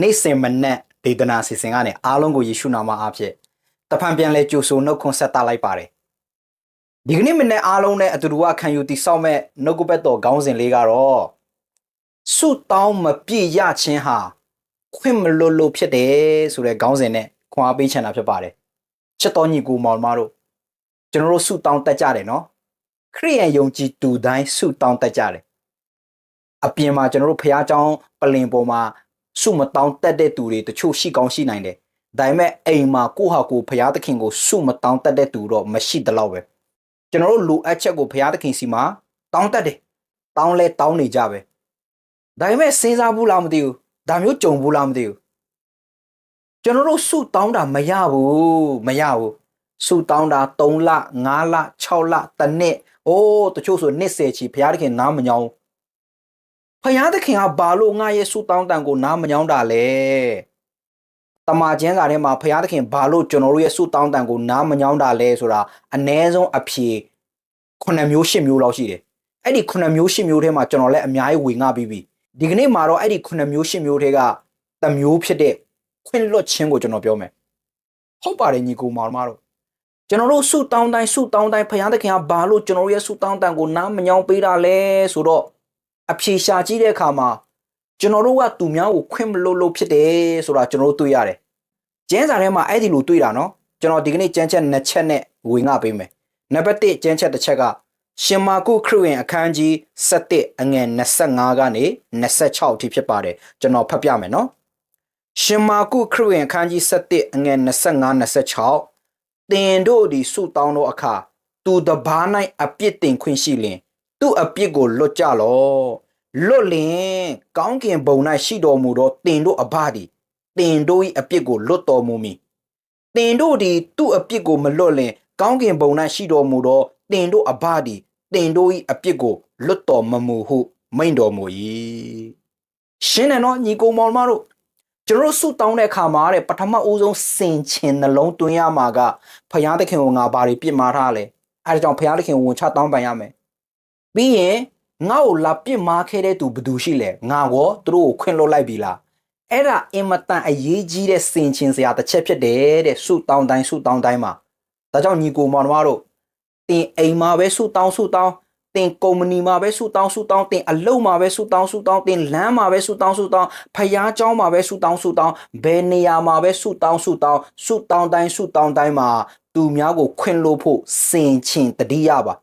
နေ့စဉ်မနက်ဒေသနာအစီအစဉ်ကနေအားလုံးကိုယေရှုနာမအားဖြင့်တဖန်ပြန်လဲကြိုဆိုနှုတ်ခွန်းဆက်တာလိုက်ပါတယ်ဒီကနေ့မနေ့အားလုံးနဲ့အတူတူကခံယူတည်ဆောက်မဲ့နှုတ်ကပတ်တော်ခေါင်းစဉ်လေးကတော့ဆုတောင်းမပြည့်ရခြင်းဟာခွင့်မလွတ်လို့ဖြစ်တယ်ဆိုတဲ့ခေါင်းစဉ်နဲ့ခွန်အားပေးချင်တာဖြစ်ပါတယ်ချစ်တော်ညီကိုမောင်မတို့ကျွန်တော်တို့ဆုတောင်းတတ်ကြတယ်နော်ခရိယန်ယုံကြည်သူတိုင်းဆုတောင်းတတ်ကြတယ်အပြင်မှာကျွန်တော်တို့ဖះเจ้าပလင်ပေါ်မှာ ဆုမတောင်းတတ်တဲ့သူတွေတချို့ရှိကောင်းရှိနိုင်တယ်ဒါပေမဲ့အိမ်မှာကိုယ့်ဟာကိုယ်ဖះသခင်ကိုဆုမတောင်းတတ်တဲ့သူတော့မရှိတလောက်ပဲကျွန်တော်တို့လူအပ်ချက်ကိုဖះသခင်စီမှာတောင်းတတ်တယ်တောင်းလဲတောင်းနေကြပဲဒါပေမဲ့စဉ်းစားဘူးလားမသိဘူးဒါမျိုးကြုံဘူးလားမသိဘူးကျွန်တော်တို့ဆုတောင်းတာမရဘူးမရဘူးဆုတောင်းတာ3လ5လ6လတစ်နှစ်အိုးတချို့ဆိုနှစ်ဆယ်ချီဘုရားသခင်နားမညောင်း ဘုရားသခင်ကဘာလို့ငါရဲ့ဆုတောင်းတန်ကိုနားမညောင်းတာလဲတမန်ကျမ်းစာထဲမှာဘုရားသခင်ဘာလို့ကျွန်တော်တို့ရဲ့ဆုတောင်းတန်ကိုနားမညောင်းတာလဲဆိုတာအ ਨੇ ဆုံးအဖြေ9မျိုး10မျိုးလောက်ရှိတယ်အဲ့ဒီ9မျိုး10မျိုးထဲမှာကျွန်တော်လည်းအများကြီးဝေငှပြီးပြီဒီကနေ့မှာတော့အဲ့ဒီ9မျိုး10မျိုးထဲကတစ်မျိုးဖြစ်တဲ့ခွင့်လွတ်ခြင်းကိုကျွန်တော်ပြောမယ်ဟုတ်ပါတယ်ညီကိုမောင်မတို့ကျွန်တော်တို့ဆုတောင်းတိုင်းဆုတောင်းတိုင်းဘုရားသခင်ကဘာလို့ကျွန်တော်တို့ရဲ့ဆုတောင်းတန်ကိုနားမညောင်းပေးတာလဲဆိုတော့ အဖြေရှာကြည့်တဲ့အခါမှာကျွန်တော်တို့ကသူများကိုခွင့်မလို့လို့ဖြစ်တယ်ဆိုတာကျွန်တော်တို့တွေ့ရတယ်။ကျမ်းစာထဲမှာအဲ့ဒီလိုတွေ့တာနော်ကျွန်တော်ဒီကနေ့ကျမ်းချက်နှစ်ချက်နဲ့ဝင်ငှပေးမယ်။နံပါတ်1ကျမ်းချက်တစ်ချက်ကရှင်မာကုခရစ်ဝင်အခန်းကြီး7အငယ်25ကနေ26အထိဖြစ်ပါတယ်ကျွန်တော်ဖတ်ပြမယ်နော်။ရှင်မာကုခရစ်ဝင်အခန်းကြီး7အငယ်25 26တင်တို့သည်ဆုတောင်းသောအခါသူတဘာ၌အပြစ်တင်ခွင့်ရှိလင် သူ့အပြစ်ကိုလွတ်ကြလော့လွတ်လင်ကောင်းကင်ဘုံ၌ရှိတော်မူသောတင်တို့အဘသည်တင်တို့၏အပြစ်ကိုလွတ်တော်မူမည်တင်တို့သည်သူ့အပြစ်ကိုမလွတ်လင်ကောင်းကင်ဘုံ၌ရှိတော်မူသောတင်တို့အဘသည်တင်တို့၏အပြစ်ကိုလွတ်တော်မမူဟုမိန့်တော်မူ၏ရှင်းတယ်နော်ညီကိုမောင်မတို့ကျွန်တော်တို့ဆုတောင်းတဲ့အခါမှာတဲ့ပထမဦးဆုံးစင်ချင်နှလုံးသွင်းရမှာကဖယားသခင်ကိုငါဘာတွေပြစ်မှားထားလဲအဲဒါကြောင့်ဖယားသခင်ကိုဝန်ချတောင်းပန်ရမယ် ပြီးရင်ငါ့ကိုလာပြစ်မှားခဲ့တဲ့သူဘယ်သူရှိလဲငါကောသူတို့ကိုခွင့်လွှတ်လိုက်ပြီလားအဲ့ဒါအင်မတန်အရေးကြီးတဲ့စင်ချင်စရာတစ်ချက်ဖြစ်တယ်တဲ့ဆုတောင်းတိုင်းဆုတောင်းတိုင်းမှာဒါကြောင့်ညီကိုမောင်နှမတို့တင်အိမ်မှာပဲဆုတောင်းဆုတောင်းတင်ကုမ္ပဏီမှာပဲဆူတောင်းဆူတောင်းတင်အလုပ်မှာပဲဆူတောင်းဆူတောင်းတင်လမ်းမှာပဲဆူတောင်းဆူတောင်းဖျားเจ้าမှာပဲဆူတောင်းဆူတောင်းဘယ်နေရာမှာပဲဆူတောင်းဆူတောင်းဆူတောင်းတိုင်းဆူတောင်းတိုင်းမှာသူများကိုခွင့်လို့ဖို့စင်ချင်တတိယပါ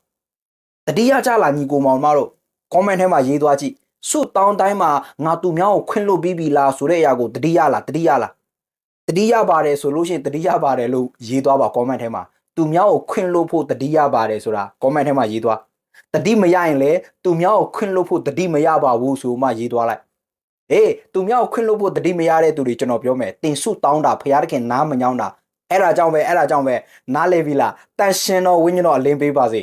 တတိယကြလာညီကိုမောင်မတို့ comment ထဲမှာရေးသွားကြည့်ဆူတောင်းတိုင်းမှာငါသူများကိုခွင့်လို့ပြီးပြီလားဆိုတဲ့အရာကိုတတိယလားတတိယလားတတိယပါတယ်ဆိုလို့ရှိရင်တတိယပါတယ်လို့ရေးသွားပါ comment ထဲမှာသူများကိုခွင့်လို့ဖို့တတိယပါတယ်ဆိုတာ comment ထဲမှာရေးသွားတတိမရရင်လေသူများကိုခွင့်လို့ဖို့တတိမရပါဘူးဆိုမှရေးသွားလိုက်အေးသူများကိုခွင့်လို့ဖို့တတိမရတဲ့သူတွေကျွန်တော်ပြောမယ်တင်ဆုတောင်းတာဖရာသခင်နားမညောင်းတာအဲ့ဒါကြောင့်ပဲအဲ့ဒါကြောင့်ပဲနားလေပြီလားတန်ရှင်တော်ဝိညာဉ်တော်အလင်းပေးပါစေ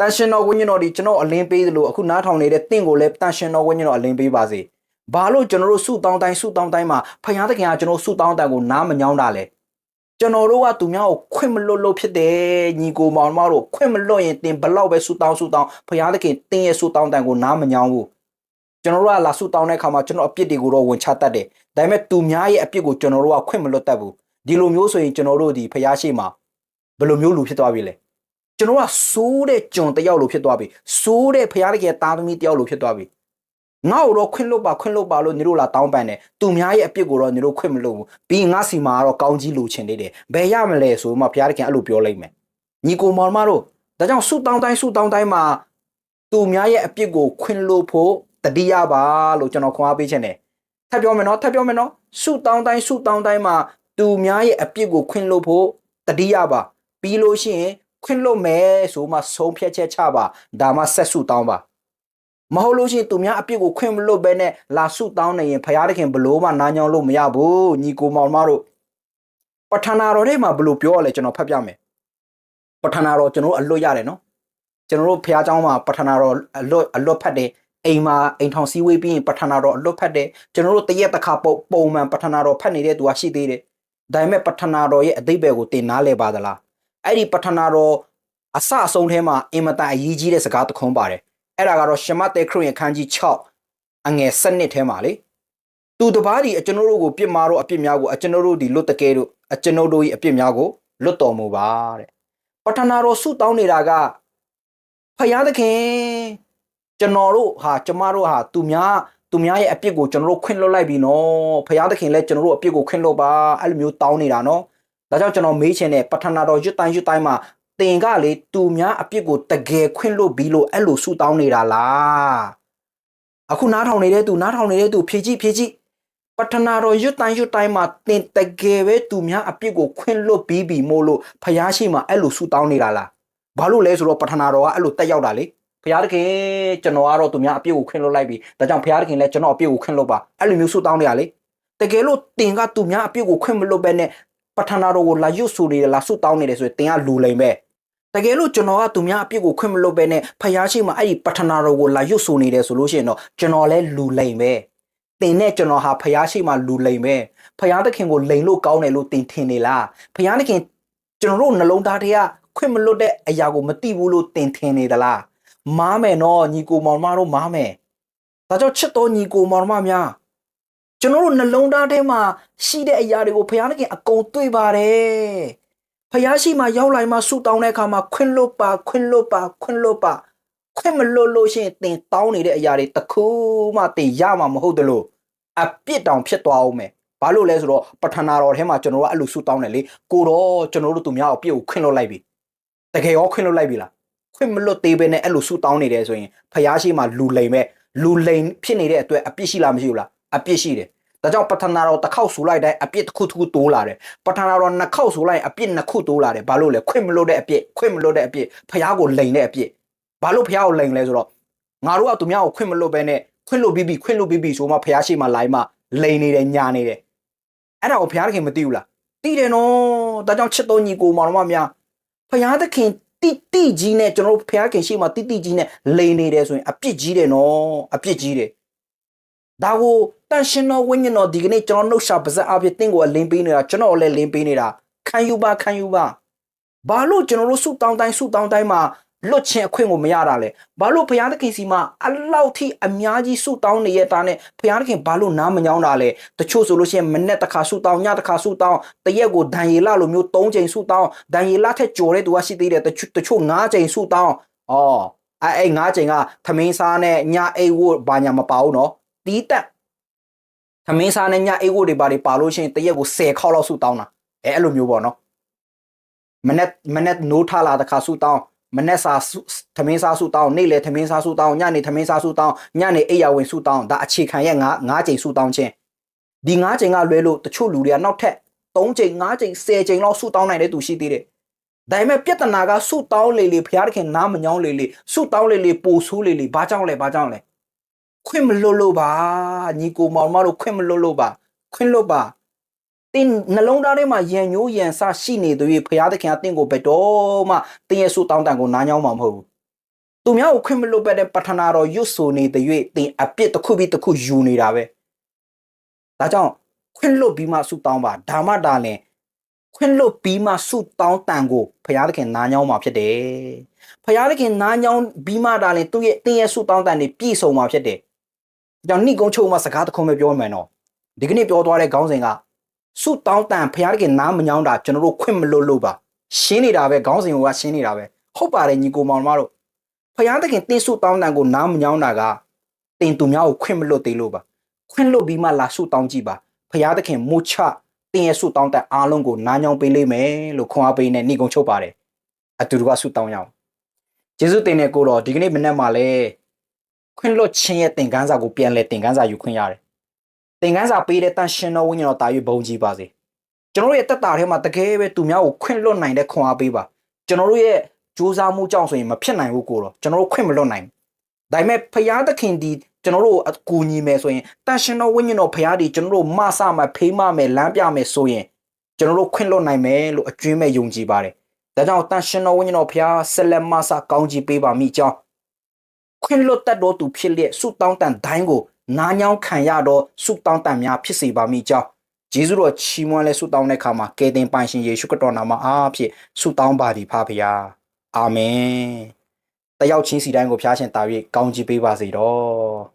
တန်ရှင်တော်ဝိညာဉ်တော်ဒီကျွန်တော်အလင်းပေးသလိုအခုနားထောင်နေတဲ့တင့်ကိုလည်းတန်ရှင်တော်ဝိညာဉ်တော်အလင်းပေးပါစေဘာလို့ကျွန်တော်တို့ဆုတောင်းတိုင်းဆုတောင်းတိုင်းမှာဖရာသခင်ကကျွန်တော်ဆုတောင်းတန်ကိုနားမညောင်းတာလဲကျွန်တော်တို့ကသူများကိုခွင့်မလွတ်လို့ဖြစ်တယ်ညီကိုမောင်မတို့ခွင့်မလွတ်ရင်တင်ဘလောက်ပဲဆူတောင်းဆူတောင်းဖခင်သခင်တင်းရဲ့ဆူတောင်းတန်ကိုနားမညောင်းဘူးကျွန်တော်တို့ကလာဆူတောင်းတဲ့အခါမှာကျွန်တော်အပြစ်တွေကိုတော့ဝင်ချတတ်တယ်ဒါပေမဲ့သူများရဲ့အပြစ်ကိုကျွန်တော်တို့ကခွင့်မလွတ်တတ်ဘူးဒီလိုမျိုးဆိုရင်ကျွန်တော်တို့ဒီဖခင်ရှိမှာဘယ်လိုမျိုးလူဖြစ်သွားပြီလဲ ကျွန်တော်ကစိုးတဲ့ကြုံတယောက်လိုဖြစ်သွားပြီစိုးတဲ့ဖခင်သခင်သားသမီးတယောက်လိုဖြစ်သွားပြီငါ့ကိုတော့ခွင့်လို့ပါခွင့်လို့ပါလို့ညီတို့လာတောင်းပန်တယ်သူများရဲ့အပြစ်ကိုတော့ညီတို့ခွင့်မလို့ဘူးပြီးငါစီမှာကတော့ကောင်းကြီးလိုချင်နေတယ်ဘယ်ရမလဲဆိုမှဘုရားသခင်အဲ့လိုပြောလိုက်မယ်ညီကိုမောင်မတို့ဒါကြောင့်ဆုတောင်းတိုင်းဆုတောင်းတိုင်းမှာသူများရဲ့အပြစ်ကိုခွင့်လို့ဖို့တတိယပါလို့ကျွန်တော်ခွန်အားပေးချင်တယ်ထပ်ပြောမယ်နော်ထပ်ပြောမယ်နော်ဆုတောင်းတိုင်းဆုတောင်းတိုင်းမှာသူများရဲ့အပြစ်ကိုခွင့်လို့ဖို့တတိယပါပြီးလို့ရှိရင် ခွင့်လွတ်မယ်ဆိုမှဆုံးဖြတ်ချက်ချပါဒါမှဆက်စုတောင်းပါမဟုတ်လို့ရှိရင်သူများအပြစ်ကိုခွင့်မလွတ်ဘဲနဲ့လာစုတောင်းနေရင်ဘုရားသခင်ဘလို့မှနားညောင်းလို့မရဘူးညီကိုမောင်မတို့ပထနာတော်ထဲမှာဘလို့ပြောရလဲကျွန်တော်ဖတ်ပြမယ်ပထနာတော်ကျွန်တော်အလွတ်ရတယ်နော်ကျွန်တော်တို့ဘုရားကျောင်းမှာပထနာတော်အလွတ်အလွတ်ဖတ်တယ်အိမ်မှာအိမ်ထောင်စည်းဝေးပြီးရင်ပထနာတော်အလွတ်ဖတ်တယ်ကျွန်တော်တို့တရက်တစ်ခါပုံပုံမှန်ပထနာတော်ဖတ်နေတဲ့သူကရှိသေးတယ်ဒါပေမဲ့ပထနာတော်ရဲ့အတိတ်ဘယ်ကိုတင်နာလဲပါသလား အဲ့ဒီပဋ္ဌာနာတော်အစအဆုံးထဲမှာအင်မတန်အရေးကြီးတဲ့စကားတစ်ခွန်းပါတယ်အဲ့ဒါကတော့ရှမတ်တေခရစ်ယာန်ခန်းကြီး6အငယ်7ထဲမှာလေသူတပားဒီအကျွန်ုပ်တို့ကိုပြစ်မှားတော့အပြစ်များကိုအကျွန်ုပ်တို့ဒီလွတ်တကယ်တို့အကျွန်ုပ်တို့၏အပြစ်များကိုလွတ်တော်မူပါတဲ့ပထနာတော်ဆုတောင်းနေတာကဖယားသခင်ကျွန်တော်တို့ဟာကျမတို့ဟာသူများသူများရဲ့အပြစ်ကိုကျွန်တော်တို့ခွင့်လွတ်လိုက်ပြီနော်ဖယားသခင်လည်းကျွန်တော်တို့အပြစ်ကိုခွင့်လွတ်ပါအဲ့လိုမျိုးတောင်းနေတာနော် ဒါကြောင့်ကျွန်တော်မေးချင်တဲ့ပထနာတော်ရွတ်တိုင်းရွတ်တိုင်းမှာတင်ကလေသူများအပြစ်ကိုတကယ်ခွင့်လွတ်ပြီးလို့အဲ့လိုဆုတောင်းနေတာလားအခုနားထောင်နေတဲ့သူနားထောင်နေတဲ့သူဖြည့်ကြည့်ဖြည့်ကြည့်ပထနာတော်ရွတ်တိုင်းရွတ်တိုင်းမှာတင်တကယ်ပဲသူများအပြစ်ကိုခွင့်လွတ်ပြီးပြီမို့လို့ဖယားရှိမှအဲ့လိုဆုတောင်းနေတာလားဘာလို့လဲဆိုတော့ပထနာတော်ကအဲ့လိုတက်ရောက်တာလေဖျားသခင်ကျွန်တော်ကတော့သူများအပြစ်ကိုခွင့်လွတ်လိုက်ပြီဒါကြောင့်ဖျားသခင်လည်းကျွန်တော်အပြစ်ကိုခွင့်လွတ်ပါအဲ့လိုမျိုးဆုတောင်းနေရလေတကယ်လို့တင်ကသူများအပြစ်ကိုခွင့်မလွတ်ပဲနဲ့ ပထနာတော်ကိုလာရွတ်ဆိုနေတယ်လားဆုတောင်းနေတယ်ဆိုရင်တင်ကလူလိမ်ပဲတကယ်လို့ကျွန်တော်ကသူများအပြစ်ကိုခွင့်မလွတ်ပဲနဲ့ဖျားရှိမှအဲ့ဒီပထနာတော်ကိုလာရွတ်ဆိုနေတယ်ဆိုလို့ရှိရင်တော့ကျွန်တော်လည်းလူလိမ်ပဲတင်နဲ့ကျွန်တော်ဟာဖျားရှိမှလူလိမ်ပဲဖျားသခင်ကိုလိမ်လို့ကောင်းတယ်လို့တင်ထင်နေလားဖျားသခင်ကျွန်တော်တို့နှလုံးသားထဲကခွင့်မလွတ်တဲ့အရာကိုမသိဘူးလို့တင်ထင်နေသလားမားမယ်နော်ညီကိုမောင်မတို့မားမယ်ဒါကြောင့်ချစ်တော်ညီကိုမောင်မများ ကျွန်တော်တို့နှလုံးသားထဲမှာရှိတဲ့အရာတွေကိုဘုရားသခင်အကုန်တွေ့ပါတယ်ဘုရားရှိမှရောက်လာမှဆူတောင်းတဲ့အခါမှာခွင့်လွတ်ပါခွင့်လွတ်ပါခွင့်လွတ်ပါခွင့်မလွတ်လို့ရှိရင်တင်တောင်းနေတဲ့အရာတွေတစ်ခုမှတင်ရမှာမဟုတ်တယ်လို့အပြစ်တောင်ဖြစ်သွားအောင်မယ်ဘာလို့လဲဆိုတော့ပထနာတော်ထဲမှာကျွန်တော်ကအဲ့လိုဆူတောင်းတယ်လေကိုတော့ကျွန်တော်တို့သူများအပြစ်ကိုခွင့်လွတ်လိုက်ပြီတကယ်ရောခွင့်လွတ်လိုက်ပြီလားခွင့်မလွတ်သေးပဲနဲ့အဲ့လိုဆူတောင်းနေတယ်ဆိုရင်ဖျားရှိမှလူလိမ်မဲ့လူလိမ်ဖြစ်နေတဲ့အတွက်အပြစ်ရှိလားမရှိဘူးလား အပြစ်ရှိတယ်ဒါကြောင့်ပထနာတော်တစ်ခေါက်ဆူလိုက်တိုင်းအပြစ်တစ်ခုတစ်ခုတိုးလာတယ်ပထနာတော်နှစ်ခေါက်ဆူလိုက်ရင်အပြစ်နှစ်ခုတိုးလာတယ်ဘာလို့လဲခွင့်မလွတ်တဲ့အပြစ်ခွင့်မလွတ်တဲ့အပြစ်ဖျားကိုလိမ်တဲ့အပြစ်ဘာလို့ဖျားကိုလိမ်လဲဆိုတော့ငါတို့ကသူများကိုခွင့်မလွတ်ပဲနဲ့ခွင့်လွတ်ပြီးပြီခွင့်လွတ်ပြီးပြီဆိုမှဖျားရှိမှလိုက်မှလိမ်နေတယ်ညာနေတယ်အဲ့ဒါကိုဖျားခင်မသိဘူးလားသိတယ်နော်ဒါကြောင့်ချစ်တော်ညီကိုမောင်တော်မများဖျားသခင်တိတိကြီးနဲ့ကျွန်တော်တို့ဖျားခင်ရှိမှတိတိကြီးနဲ့လိန်နေတယ်ဆိုရင်အပြစ်ကြီးတယ်နော်အပြစ်ကြီးတယ်ဒါကို တန်ရှင်တော်ဝိညာဉ်တော်ဒီကနေ့ကျွန်တော်နှုတ်ရှာပါဇက်အဖြစ်တင့်ကိုအလင်းပေးနေတာကျွန်တော်လည်းလင်းပေးနေတာခံယူပါခံယူပါဘာလို့ကျွန်တော်တို့ဆုတောင်းတိုင်းဆုတောင်းတိုင်းမှာလွတ်ချင်အခွင့်ကိုမရတာလဲဘာလို့ဘုရားသခင်စီမှာအလောက်ထိအများကြီးဆုတောင်းနေရတာနဲ့ဘုရားသခင်ဘာလို့နားမညောင်းတာလဲတချို့ဆိုလို့ရှိရင်မနေ့တစ်ခါဆုတောင်းညတစ်ခါဆုတောင်းတရက်ကိုဒံရီလလိုမျိုး၃ချိန်ဆုတောင်းဒံရီလထက်ကြော်တဲ့သူကရှိသေးတယ်တချို့တချို့၅ချိန်ဆုတောင်းဩအဲအဲ့၅ချိန်ကသမင်းစားနဲ့ညအိတ်ဝတ်ဘာညာမပါဘူးနော်တီးတက် သမင်းစားနဲ့ညအိတ်ဝတ်တွေပါတွေပါလို့ရှိရင်တရက်ကို10ခေါက်လောက်ဆုတောင်းတာအဲအဲ့လိုမျိုးပေါ့နော်မနေ့မနေ့နိုးထလာတစ်ခါဆုတောင်းမနေ့စာဆုသမင်းစားဆုတောင်းနေ့လေသမင်းစားဆုတောင်းညနေသမင်းစားဆုတောင်းညနေအိယာဝင်ဆုတောင်းဒါအခြေခံရဲ့ငါးငါးချိန်ဆုတောင်းခြင်းဒီငါးချိန်ကလွဲလို့တချို့လူတွေကနောက်ထပ်3ချိန်5ချိန်10ချိန်လောက်ဆုတောင်းနိုင်တဲ့သူရှိသေးတယ်ဒါပေမဲ့ပြဿနာကဆုတောင်းလေလေဘုရားသခင်နားမညောင်းလေလေဆုတောင်းလေလေပို့ဆိုးလေလေဘာကြောင့်လဲဘာကြောင့်လဲ ခွင့်မလွတ်လို့ပါညီကိုမောင်မတို့ခွင့်မလွတ်လို့ပါခွင့်လွတ်ပါတင်းနှလုံးသားထဲမှာယံညိုးယံဆရှိနေသွေးဘုရားသခင်ကတင့်ကိုဘယ်တော့မှတင်းရဲ့ဆုတောင်းတန်ကိုနားညောင်းမှာမဟုတ်ဘူးသူများကိုခွင့်မလွတ်ပဲတဲ့ပထနာတော်ရွတ်ဆိုနေသွေးတင်းအပြစ်တစ်ခုပြီးတစ်ခုယူနေတာပဲဒါကြောင့်ခွင့်လွတ်ပြီးမှဆုတောင်းပါဒါမှဒါလည်းခွင့်လွတ်ပြီးမှဆုတောင်းတန်ကိုဘုရားသခင်နားညောင်းမှာဖြစ်တယ်ဘုရားသခင်နားညောင်းပြီးမှဒါလည်းသူ့ရဲ့တင်းရဲ့ဆုတောင်းတန်တွေပြည့်စုံမှာဖြစ်တယ် ကြောင့်နှိကုံချုံမှာစကားတစ်ခုပဲပြောမှန်တော့ဒီကနေ့ပြောသွားတဲ့ခေါင်းစဉ်ကဆုတောင်းတန်ဖျားတကယ်နားမညောင်းတာကျွန်တော်တို့ခွင့်မလို့လို့ပါရှင်းနေတာပဲခေါင်းစဉ်ကရှင်းနေတာပဲဟုတ်ပါတယ်ညီကိုမောင်မတို့ဖျားတကယ်တင်းဆုတောင်းတန်ကိုနားမညောင်းတာကတင်သူများကိုခွင့်မလို့သေးလို့ပါခွင့်လို့ပြီးမှလာဆုတောင်းကြည့်ပါဖျားတခင်မူချတင်းရဲ့ဆုတောင်းတန်အားလုံးကိုနားညောင်းပေးလိမ့်မယ်လို့ခွန်အားပေးနေနှိကုံချုပ်ပါတယ်အတူတူကဆုတောင်းရအောင်ကျေးဇူးတင်တဲ့ကိုတော့ဒီကနေ့မနေ့မှလည်း ခွင့်လွတ်ခြင်းရဲ့သင်ခန်းစာကိုပြန်လဲသင်ခန်းစာယူခွင့်ရတယ်သင်ခန်းစာပေးတဲ့တန်ရှင်တော်ဝိညာဉ်တော်တာ၍ဘုံကြီးပါစေကျွန်တော်တို့ရဲ့တက်တာထဲမှာတကယ်ပဲသူများကိုခွင့်လွတ်နိုင်တဲ့ခွန်အားပေးပါကျွန်တော်တို့ရဲ့စူးစမ်းမှုကြောင့်ဆိုရင်မဖြစ်နိုင်ဘူးကိုတော့ကျွန်တော်တို့ခွင့်မလွတ်နိုင်ဒါပေမဲ့ဖရာသခင်ဒီကျွန်တော်တို့အကူညီမယ်ဆိုရင်တန်ရှင်တော်ဝိညာဉ်တော်ဖရာဒီကျွန်တော်တို့မဆမယ်ဖေးမမယ်လမ်းပြမယ်ဆိုရင်ကျွန်တော်တို့ခွင့်လွတ်နိုင်မယ်လို့အကျွင်းမဲ့ယုံကြည်ပါတယ်ဒါကြောင့်တန်ရှင်တော်ဝိညာဉ်တော်ဖရာဆက်လက်မဆကောင်းကြီးပေးပါမိကြောင်း ခွင့်လွတ်တတ်တော်သူဖြစ်လျက်ဆုတောင်းတန်တိုင်းကိုနားညောင်းခံရတော့ဆုတောင်းတန်များဖြစ်စေပါမိကြောင်းဂျေဇုတော်ချီးမွမ်းလဲဆုတောင်းတဲ့အခါမှာကယ်တင်ပိုင်ရှင်ယေရှုခရစ်တော်နာမအားဖြင့်ဆုတောင်းပါသည်ဖဖရာအာမင်တယောက်ချင်းစီတိုင်းကိုဖျားရှင်တာ၍ကောင်းချီးပေးပါစေတော့